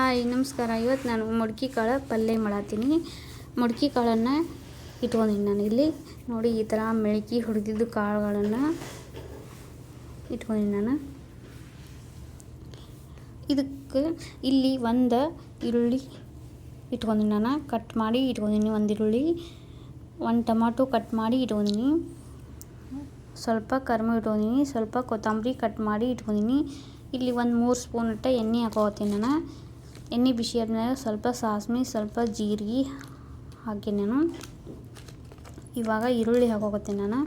Hi, ನಮಸ್ಕಾರ. ಇವತ್ತು ನಾನು ಮಡ್ಕಿ ಕಾಳು ಪಲ್ಯ ಮಾಡತ್ತೀನಿ ಮಡ್ಕಿ ಕಾಳನ್ನು ಇಟ್ಕೊಂಡಿನಿ ನಾನು ಇಲ್ಲಿ. ನೋಡಿ, ಈ ಥರ ಮೆಳ್ಕಿ ಹೊಡೆದಿದ್ದು ಕಾಳುಗಳನ್ನು ಇಟ್ಕೊಂಡಿನಿ ನಾನು. ಇದಕ್ಕೆ ಇಲ್ಲಿ ಒಂದು ಈರುಳ್ಳಿ ಇಟ್ಕೊಂಡಿನಿ ನಾನು. ಕಟ್ ಮಾಡಿ ಇಟ್ಕೊಂಡಿನಿ ಒಂದು ಈರುಳ್ಳಿ. ಒಂದು ಟೊಮಾಟೊ ಕಟ್ ಮಾಡಿ ಇಟ್ಕೊಂಡಿನಿ. ಸ್ವಲ್ಪ ಕರ್ಮ ಇಟ್ಕೊಂಡಿನಿ, ಸ್ವಲ್ಪ ಕೊತ್ತಂಬರಿ ಕಟ್ ಮಾಡಿ ಇಟ್ಕೊಂಡಿನಿ. ಇಲ್ಲಿ ಒಂದು ಮೂರು ಸ್ಪೂನ್ ಅಟ್ಟ ಎಣ್ಣೆ ಹಾಕೋತೀನಿ ನಾನು. ಎಣ್ಣೆ ಬಿಸಿ ಆದಮೇಲೆ ಸ್ವಲ್ಪ ಸಾಸ್ಮೆ, ಸ್ವಲ್ಪ ಜೀರಿಗೆ ಹಾಕಿ ನಾನು. ಇವಾಗ ಈರುಳ್ಳಿ ಹಾಕೋಕತ್ತೀನಿ ನಾನು.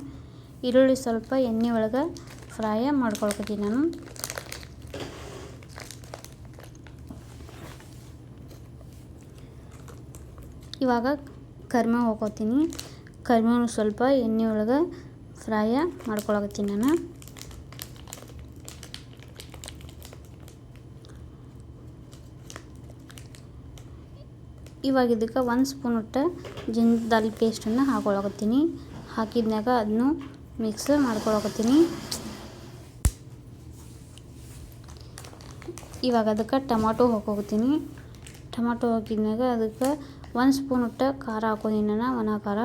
ಈರುಳ್ಳಿ ಸ್ವಲ್ಪ ಎಣ್ಣೆ ಒಳಗೆ ಫ್ರೈ ಮಾಡ್ಕೊಳ್ಕತ್ತೀನಿ ನಾನು. ಇವಾಗ ಕರ್ಮ ಹಾಕೋತೀನಿ ಕರಿಬೇವು ಸ್ವಲ್ಪ ಎಣ್ಣೆ ಒಳಗೆ ಫ್ರೈ ಮಾಡ್ಕೊಳಕತ್ತೀನಿ ನಾನು. ಇವಾಗ ಇದಕ್ಕೆ ಒಂದು ಸ್ಪೂನ್ ಒಟ್ಟು ಜಿಂದಾಲ್ ಪೇಸ್ಟನ್ನು ಹಾಕೊಳಕತ್ತೀನಿ ಹಾಕಿದ್ಮ್ಯಾಗ ಅದನ್ನು ಮಿಕ್ಸ್ ಮಾಡ್ಕೊಳಕತ್ತೀನಿ ಇವಾಗ ಅದಕ್ಕೆ ಟೊಮಾಟೊ ಹಾಕೋತೀನಿ ಟೊಮಾಟೊ ಹಾಕಿದ್ಮ್ಯಾಗ ಅದಕ್ಕೆ ಒಂದು ಸ್ಪೂನ್ ಉಟ್ಟ ಖಾರ ಹಾಕೊಂಡಿನಿ ನಾನು, ಒಣ ಖಾರ.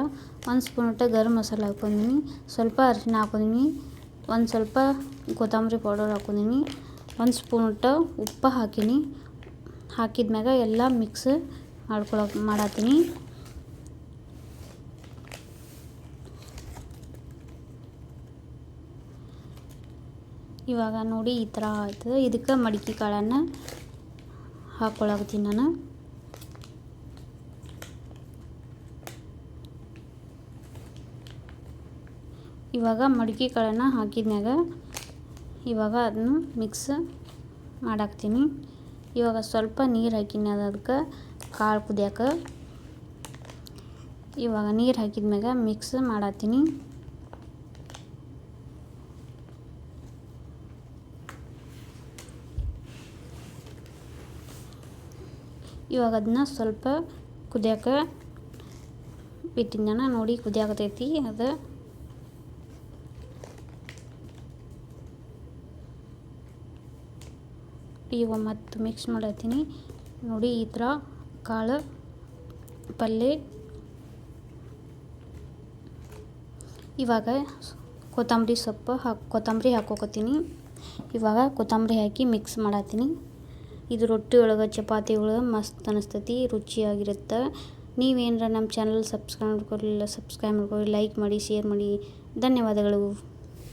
ಒಂದು ಸ್ಪೂನ್ ಉಟ್ಟ ಗರಂ ಮಸಾಲೆ ಹಾಕೊಂಡಿನಿ ಸ್ವಲ್ಪ ಅರಿಶಿನ ಹಾಕೊಂಡಿನಿ ಒಂದು ಸ್ವಲ್ಪ ಕೊತ್ತಂಬರಿ ಪೌಡರ್ ಹಾಕೊಂಡಿನಿ ಒಂದು ಸ್ಪೂನ್ ಒಟ್ಟು ಉಪ್ಪು ಹಾಕೀನಿ. ಹಾಕಿದ್ಮ್ಯಾಗ ಎಲ್ಲ ಮಿಕ್ಸ್ ಮಾಡ್ಕೊಳಕ್ಕೆ ಮಾಡತ್ತೀನಿ. ಇವಾಗ ನೋಡಿ ಈ ಥರ ಆಯ್ತದ. ಇದಕ್ಕೆ ಮಡಿಕೆ ಕಾಳನ್ನು ಹಾಕ್ಕೊಳಕತ್ತೀನಿ ನಾನು. ಇವಾಗ ಮಡಿಕೆ ಕಾಳನ್ನು ಹಾಕಿದ್ಮ್ಯಾಗ ಇವಾಗ ಅದನ್ನು ಮಿಕ್ಸ್ ಮಾಡಾಕ್ತೀನಿ. ಇವಾಗ ಸ್ವಲ್ಪ ನೀರು ಹಾಕಿನಿ ಅದಕ್ಕೆ ಕಾಳು ಕುದಿಯಾಕ. ಇವಾಗ ನೀರು ಹಾಕಿದ್ಮ್ಯಾಗ ಮಿಕ್ಸ್ ಮಾಡತ್ತೀನಿ ಇವಾಗ ಅದನ್ನ ಸ್ವಲ್ಪ ಕುದಿಯಾಕ ಬಿಟ್ಟಿದ್ದಾನ ನೋಡಿ ಕುದಿಯಾಕತೈತಿ ಅದು. ಈಗ ಮತ್ತು ಮಿಕ್ಸ್ ಮಾಡತ್ತೀನಿ ನೋಡಿ ಈ ಥರ ಕಾಳು ಪಲ್ಯ ಇವಾಗ ಕೊತ್ತಂಬರಿ ಸೊಪ್ಪು ಹಾಕಿ, ಕೊತ್ತಂಬರಿ ಹಾಕೋಕತ್ತೀನಿ ಇವಾಗ ಕೊತ್ತಂಬರಿ ಹಾಕಿ ಮಿಕ್ಸ್ ಮಾಡತ್ತೀನಿ ಇದು ರೊಟ್ಟಿ ಒಳಗೆ, ಚಪಾತಿ ಒಳಗೆ ಮಸ್ತ್ ಅನಿಸ್ತೈತಿ, ರುಚಿಯಾಗಿರುತ್ತೆ. ನೀವೇನಾರ ನಮ್ಮ ಚಾನಲ್ ಸಬ್ಸ್ಕ್ರೈಬ್ ಮಾಡ್ಕೊಳ್ಳಿಲ್ಲ ಸಬ್ಸ್ಕ್ರೈಬ್ ಮಾಡ್ಕೊಳ್ಳಿ ಲೈಕ್ ಮಾಡಿ ಶೇರ್ ಮಾಡಿ. ಧನ್ಯವಾದಗಳು.